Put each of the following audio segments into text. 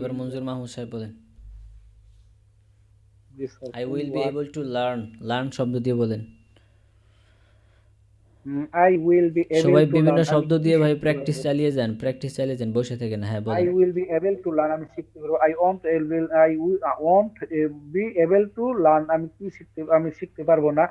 এবার মঞ্জুর মাহমুদ সাহেব বলেন। I will be able to learn learn শব্দ দিয়ে বলেন। আই উইল বি এবল সবাই বিভিন্ন শব্দ দিয়ে ভাই প্র্যাকটিস চালিয়ে যান প্র্যাকটিস চালিয়ে যান বসে থেকে না হ্যাঁ I will be able to learn আমি শিখতে পারব I want will I want be able to learn আমি কি শিখতে আমি শিখতে পারব না।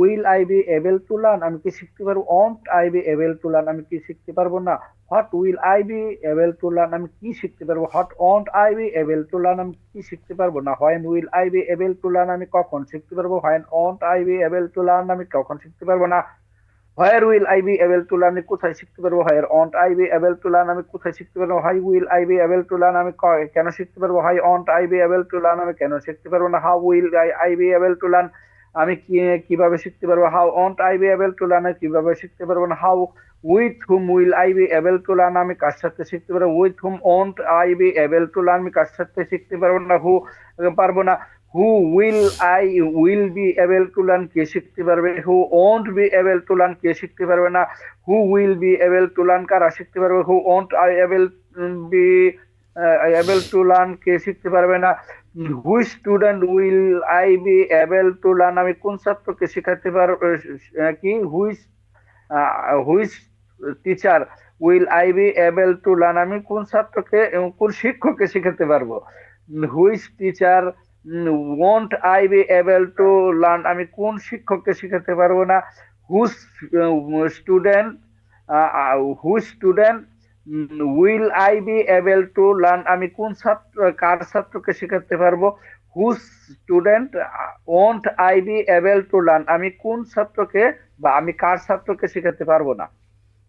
Will I be able to learn আমি কি শিখতে পারব? Want I be able to learn আমি কি শিখতে পারব না। What will I be able to learn আমি কি শিখতে পারব? What want I be able to learn আমি কি শিখতে পারব না। When will I be able to learn আমি কখন শিখতে পারব? When want I be able to learn আমি কখন শিখতে পারব না? Where will I be able to learn আমি কোথায় শিখতে পারব? Where won't I be able to learn আমি কোথায় শিখতে পারব? Why will I be able to learn আমি কেন শিখতে পারব? Why won't I be able to learn আমি কেন শিখতে পারব না? How will I be able to learn আমি কীভাবে শিখতে পারব? How won't I be able to learn কীভাবে শিখতে পারব? না how with whom will I be able to learn আমি কার সাথে শিখতে পারব? With whom won't I be able to learn আমি কার সাথে শিখতে পারব না? হু পারব না। Who will I will be able to learn কে শিখতে পারবে? Who won't be able to learn কে শিখতে পারবে না? Who will be able to learn কারা শিখতে পারবে? Who won't I able be able to learn কে শিখতে পারবে না which student will I be able to learn আমি কোন ছাত্রকে শেখাতে পারব কি which which teacher will I be able to learn আমি কোন ছাত্রকে কোন শিক্ষককে শেখাতে পারব? Which teacher won't I be able to learn আমি কোন শিক্ষককে শেখাতে পারব না? Whose student who student will I be able to learn আমি কোন ছাত্র, কার ছাত্রকে শেখাতে পারব? Whose student won't I be able to learn আমি কোন ছাত্রকে বা আমি কার ছাত্রকে শেখাতে পারব না?